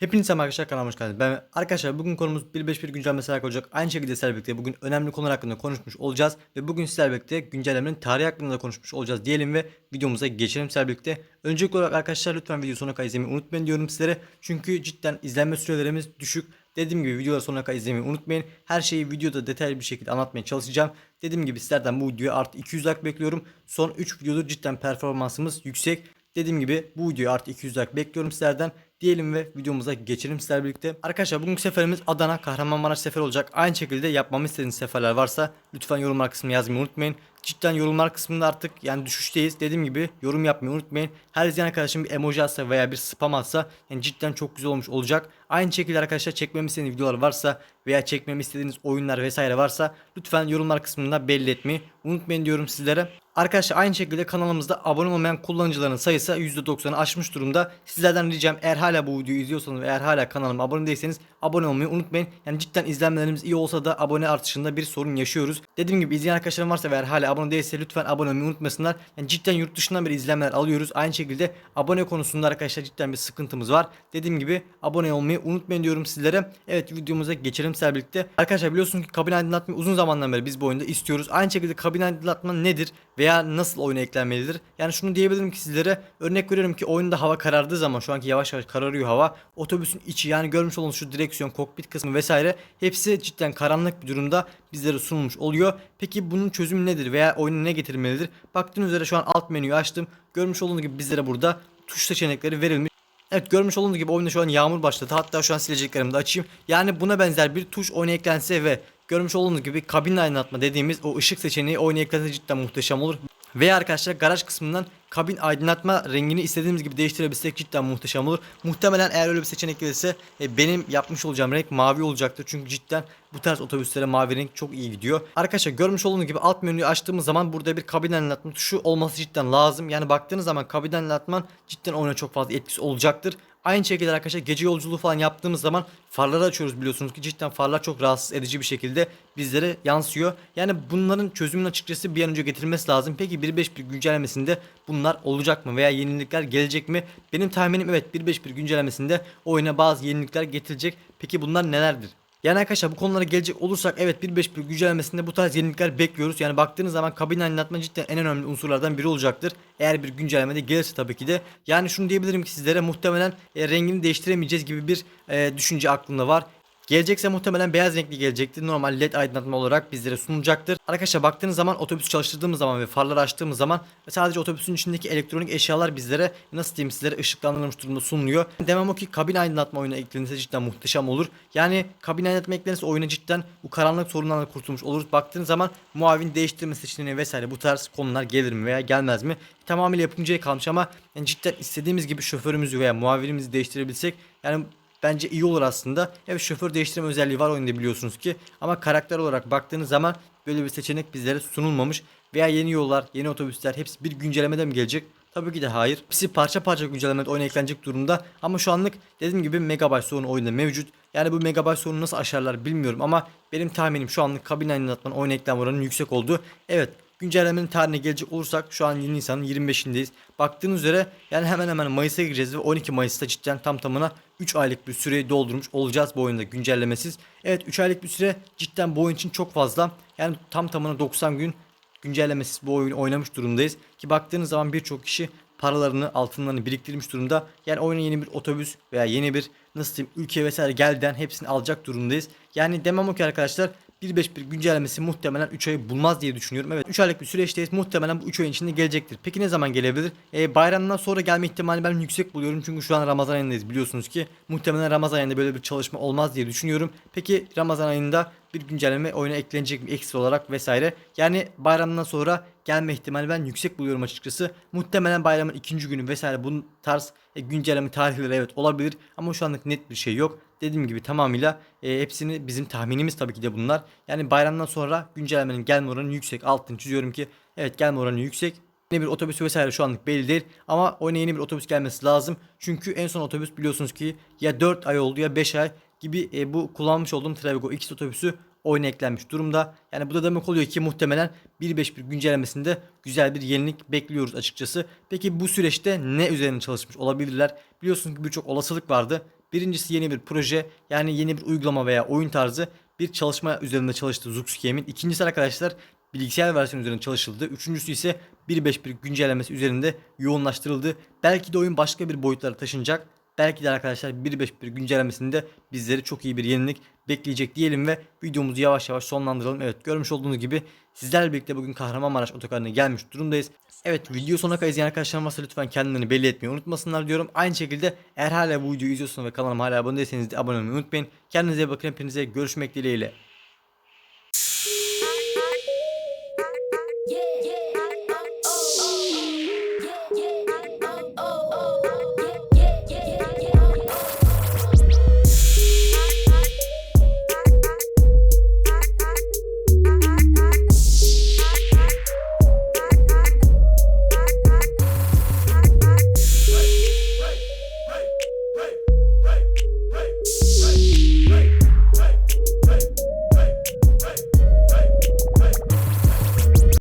Hepinize arkadaşlar kanalıma hoş geldiniz. Ben arkadaşlar bugün konumuz 1.5.1 güncellemesi hakkında olacak. Aynı şekilde sizlerle birlikte bugün önemli konular hakkında konuşmuş olacağız. Ve bugün sizlerle birlikte güncellemenin tarihi hakkında da konuşmuş olacağız diyelim ve videomuza geçelim sizlerle birlikte. Öncelikli olarak arkadaşlar lütfen videoyu sonuna kadar izlemeyi unutmayın diyorum sizlere. Çünkü cidden izlenme sürelerimiz düşük. Dediğim gibi videoları sonuna kadar izlemeyi unutmayın. Her şeyi videoda detaylı bir şekilde anlatmaya çalışacağım. Dediğim gibi sizlerden bu videoya artı 200 like bekliyorum. Son 3 videodur cidden performansımız yüksek. Dediğim gibi bu videoya artı 200 like bekliyorum sizlerden. Diyelim ve videomuza geçelim sizlerle birlikte. Arkadaşlar bugünkü seferimiz Adana Kahramanmaraş seferi olacak. Aynı şekilde yapmamı istediğiniz seferler varsa lütfen yorumlar kısmına yazmayı unutmayın. Cidden yorumlar kısmında artık yani düşüşteyiz. Dediğim gibi yorum yapmayı unutmayın. Her izleyen arkadaşım bir emoji atsa veya bir spam atsa yani cidden çok güzel olmuş olacak. Aynı şekilde arkadaşlar çekmemi istediğiniz videolar varsa veya çekmemi istediğiniz oyunlar vesaire varsa lütfen yorumlar kısmında belli etmeyi unutmayın diyorum sizlere. Arkadaşlar aynı şekilde kanalımızda abone olmayan kullanıcıların sayısı %90'ı aşmış durumda. Sizlerden ricam eğer hala bu videoyu izliyorsanız ve eğer hala kanalıma abone değilseniz abone olmayı unutmayın. Yani cidden izlenmelerimiz iyi olsa da abone artışında bir sorun yaşıyoruz. Dediğim gibi izleyen arkadaşlarım varsa ve eğer hala abone değilse lütfen abone olmayı unutmasınlar. Yani cidden yurt dışından bir izlenmeler alıyoruz. Aynı şekilde abone konusunda arkadaşlar cidden bir sıkıntımız var. Dediğim gibi abone olmayı unutmayın diyorum sizlere. Evet videomuza geçelim sizlerle birlikte. Arkadaşlar biliyorsunuz ki kabin aydınlatmayı uzun zamandan beri biz bu oyunda istiyoruz. Aynı şekilde kabin aydınlatma nedir veya nasıl oyuna eklenmelidir? Yani şunu diyebilirim ki sizlere örnek veriyorum ki oyunda hava karardığı zaman şu anki yavaş yavaş kararıyor hava. Otobüsün içi yani görmüş olduğunuz şu direksiyon, kokpit kısmı vesaire hepsi cidden karanlık bir durumda bizlere sunulmuş oluyor. Peki bunun çözümü nedir veya oyuna ne getirmelidir? Baktığınız üzere şu an alt menüyü açtım. Görmüş olduğunuz gibi bizlere burada tuş seçenekleri verilmiş. Evet görmüş olduğunuz gibi oyunda şu an yağmur başladı. Hatta şu an sileceklerimi de açayım. Yani buna benzer bir tuş oyuna eklense ve görmüş olduğunuz gibi kabin aydınlatma dediğimiz o ışık seçeneği eklense cidden muhteşem olur. Veya arkadaşlar garaj kısmından kabin aydınlatma rengini istediğimiz gibi değiştirebilsek cidden muhteşem olur. Muhtemelen eğer öyle bir seçenek gelirse e, benim yapmış olacağım renk mavi olacaktır. Çünkü cidden bu tarz otobüslere mavi renk çok iyi gidiyor. Arkadaşlar görmüş olduğunuz gibi alt menüyü açtığımız zaman burada bir kabin aydınlatma tuşu olması cidden lazım. Yani baktığınız zaman kabin aydınlatman cidden oyuna çok fazla etkisi olacaktır. Aynı şekilde arkadaşlar gece yolculuğu falan yaptığımız zaman farları açıyoruz biliyorsunuz ki cidden farlar çok rahatsız edici bir şekilde bizlere yansıyor. Yani bunların çözümünü açıkçası bir an önce getirilmesi lazım. Peki 1.5.1 güncellemesinde bunlar olacak mı veya yenilikler gelecek mi? Benim tahminim evet 1.5.1 güncellemesinde oyuna bazı yenilikler getirecek. Peki bunlar nelerdir? Yani arkadaşlar bu konulara gelecek olursak evet 1.5.1 güncellemesinde bu tarz yenilikler bekliyoruz. Yani baktığınız zaman kabin aydınlatma cidden en önemli unsurlardan biri olacaktır. Eğer bir güncellemede gelirse tabii ki de. Yani şunu diyebilirim ki sizlere muhtemelen e, rengini değiştiremeyeceğiz gibi bir e, düşünce aklımda var. Gelecekse muhtemelen beyaz renkli gelecektir. Normal led aydınlatma olarak bizlere sunulacaktır. Arkadaşlar baktığınız zaman otobüs çalıştırdığımız zaman ve farları açtığımız zaman sadece otobüsün içindeki elektronik eşyalar bizlere nasıl diyeyim sizlere ışıklandırılmış durumda sunuluyor. Demem o ki kabin aydınlatma oyuna eklenirse cidden muhteşem olur. Yani kabin aydınlatma eklenirse oyuna cidden bu karanlık sorundan da kurtulmuş oluruz. Baktığınız zaman muavin değiştirme seçeneği vesaire bu tarz konular gelir mi veya gelmez mi? Tamamıyla yapımcıya kalmış ama yani cidden istediğimiz gibi şoförümüzü veya muavinimizi değiştirebilsek yani bence iyi olur aslında. Evet şoför değiştirme özelliği var oyunda biliyorsunuz ki. Ama karakter olarak baktığınız zaman böyle bir seçenek bizlere sunulmamış. Veya yeni yollar, yeni otobüsler hepsi bir güncellemede mi gelecek? Tabii ki de hayır. Hepsi parça parça güncellemede oyuna eklenecek durumda. Ama şu anlık dediğim gibi megabayt sorunu oyunda mevcut. Yani bu megabayt sorunu nasıl aşarlar bilmiyorum ama benim tahminim şu anlık kabin aydınlatmanın oyuna eklenme oranının yüksek olduğu. Evet güncellemenin tarihine gelecek olursak şu an 20 Nisan'ın 25'indeyiz. Baktığınız üzere yani hemen hemen Mayıs'a gireceğiz ve 12 Mayıs'ta cidden tam tamına 3 aylık bir süreyi doldurmuş olacağız bu oyunda güncellemesiz. Evet 3 aylık bir süre cidden bu oyun için çok fazla. Yani tam tamına 90 gün güncellemesiz bu oyunu oynamış durumdayız. Ki baktığınız zaman birçok kişi paralarını altınlarını biriktirmiş durumda. Yani oyuna yeni bir otobüs veya yeni bir nasıl diyeyim ülke vesaire gelden hepsini alacak durumdayız. Yani demem o ki arkadaşlar 1.5.1 güncellemesi muhtemelen 3 ayı bulmaz diye düşünüyorum. Evet 3 aylık bir süreçteyiz. Muhtemelen bu 3 ayın içinde gelecektir. Peki ne zaman gelebilir? E, bayramdan sonra gelme ihtimali ben yüksek buluyorum. Çünkü şu an Ramazan ayındayız biliyorsunuz ki. Muhtemelen Ramazan ayında böyle bir çalışma olmaz diye düşünüyorum. Peki Ramazan ayında bir güncelleme oyuna eklenecek mi ekstra olarak vesaire. Yani bayramdan sonra gelme ihtimali ben yüksek buluyorum açıkçası. Muhtemelen bayramın ikinci günü vesaire bunun tarz e, güncelleme tarihleri evet olabilir ama şu anlık net bir şey yok. Dediğim gibi tamamıyla e, hepsini bizim tahminimiz tabii ki de bunlar. Yani bayramdan sonra güncellemenin gelme oranı yüksek. Altını çiziyorum ki evet gelme oranı yüksek. Yeni bir otobüs vesaire şu anlık belli değil. Ama oyuna yeni bir otobüs gelmesi lazım. Çünkü en son otobüs biliyorsunuz ki ya 4 ay oldu ya 5 ay gibi e, bu kullanmış olduğum Travigo X otobüsü oyuna eklenmiş durumda. Yani bu da demek oluyor ki muhtemelen 1.5.1 güncellemesinde güzel bir yenilik bekliyoruz açıkçası. Peki bu süreçte ne üzerine çalışmış olabilirler? Biliyorsunuz ki birçok olasılık vardı. Birincisi yeni bir proje yani yeni bir uygulama veya oyun tarzı bir çalışma üzerinde çalıştı Zux Game'in. İkincisi arkadaşlar bilgisayar versiyonu üzerinde çalışıldı. Üçüncüsü ise 1.5.1 güncellemesi üzerinde yoğunlaştırıldı. Belki de oyun başka bir boyutlara taşınacak. Belki de arkadaşlar 1.5.1 güncellemesinde bizleri çok iyi bir yenilik bekleyecek diyelim ve videomuzu yavaş yavaş sonlandıralım. Evet görmüş olduğunuz gibi sizlerle birlikte bugün Kahramanmaraş otogarına gelmiş durumdayız. Evet video sonuna kadar izleyen arkadaşlarım varsa lütfen kendilerini belli etmeyi unutmasınlar diyorum. Aynı şekilde eğer hala bu videoyu izliyorsunuz ve kanalıma hala abone değilseniz de abone olmayı unutmayın. Kendinize bakın hepinize görüşmek dileğiyle.